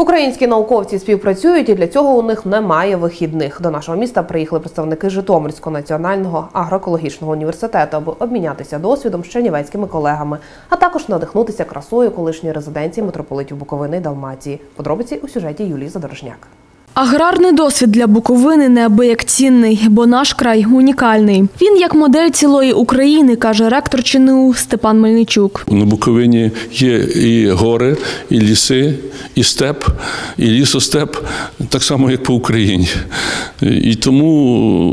Українські науковці співпрацюють, і для цього у них немає вихідних. До нашого міста приїхали представники Житомирського національного агроекологічного університету, аби обмінятися досвідом з чернівецькими колегами, а також надихнутися красою колишньої резиденції митрополитів Буковини і Далмації. Подробиці у сюжеті Юлії Задорожняк. Аграрний досвід для Буковини неабияк цінний, бо наш край унікальний. Він як модель цілої України, каже ректор ЧНУ Степан Мельничук. На Буковині є і гори, і ліси, і степ, і лісостеп, так само, як по Україні. І тому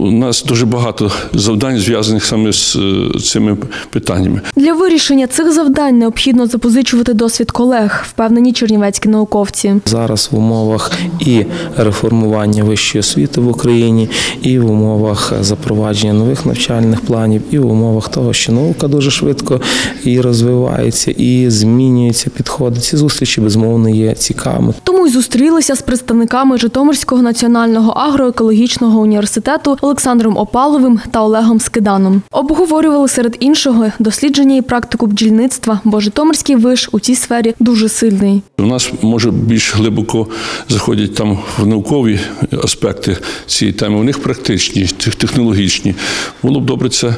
у нас дуже багато завдань зв'язаних саме з е, цими питаннями. Для вирішення цих завдань необхідно запозичувати досвід колег, впевнені чернівецькі науковці. Зараз в умовах і реформування вищої освіти в Україні, і в умовах запровадження нових навчальних планів, і в умовах того, що наука дуже швидко і розвивається, і змінюються підходи. Ці зустрічі безмовно є цікавими. Тому й зустрілися з представниками Житомирського національного агроекологічного університету Олександром Опаловим та Олегом Скиданом. Обговорювали серед іншого дослідження і практику бджільництва, бо Житомирський виш у цій сфері дуже сильний. У нас може більш глибоко заходять там в наукові аспекти цієї теми. У них практичні, технологічні. Було б добре це.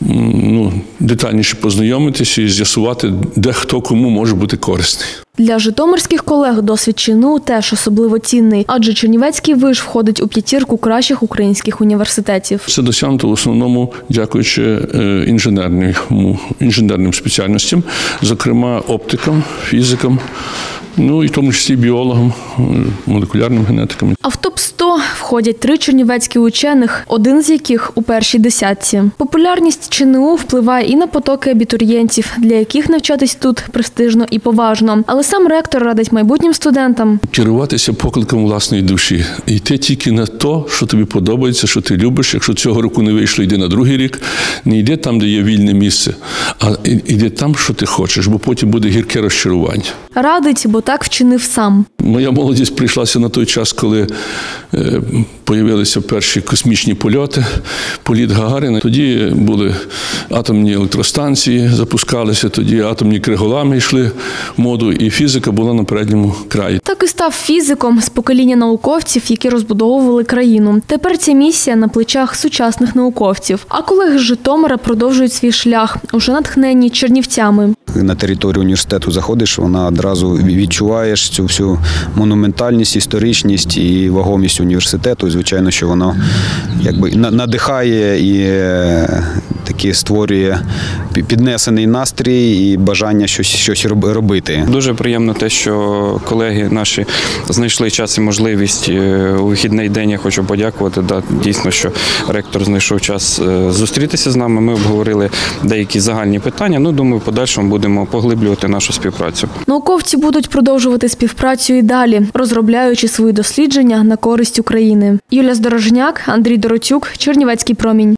Ну, детальніше познайомитися і з'ясувати, де хто кому може бути корисний. Для житомирських колег досвід ЧНУ теж особливо цінний, адже Чернівецький виш входить у п'ятірку кращих українських університетів. Це досягнуто в основному дякуючи е, інженерним, інженерним спеціальностям, зокрема оптикам, фізикам, ну і в тому числі біологам, е, молекулярним генетикам. А в топ 100 входять три чернівецькі учених, один з яких у першій десятці. Популярність ЧНУ впливає і на потоки абітурієнтів, для яких навчатись тут престижно і поважно. Але сам ректор радить майбутнім студентам Керуватися покликом власної душі, йти тільки на те, що тобі подобається, що ти любиш. Якщо цього року не вийшло, йди на другий рік. Не йди там, де є вільне місце, а йди там, що ти хочеш, бо потім буде гірке розчарування. Радить, бо так вчинив сам. Моя молодість прийшлася на той час, коли е, появилися перші космічні польоти, політ Гагаріна. Тоді були атомні електростанції, запускалися, тоді атомні криголами йшли в моду, і фізика була на передньому краї. Так і став фізиком з покоління науковців, які розбудовували країну. Тепер ця місія на плечах сучасних науковців. А колеги з Житомира продовжують свій шлях уже натхненні чернівцями. на територію університету заходиш, вона одразу відчуваєш цю всю монументальність, історичність і вагомість університету. І, звичайно, що воно якби надихає і таки створює піднесений настрій і бажання щось, щось робити. Дуже приємно те, що колеги наші знайшли час і можливість е, у вихідний день. Я хочу подякувати. Да, дійсно, що ректор знайшов час е, зустрітися з нами. Ми обговорили деякі загальні питання. Ну, думаю, в подальшому будемо поглиблювати нашу співпрацю. Науковці будуть продовжувати співпрацю і далі, розробляючи свої дослідження на користь України. Юля Здорожняк, Андрій Доротюк, Чернівецький промінь.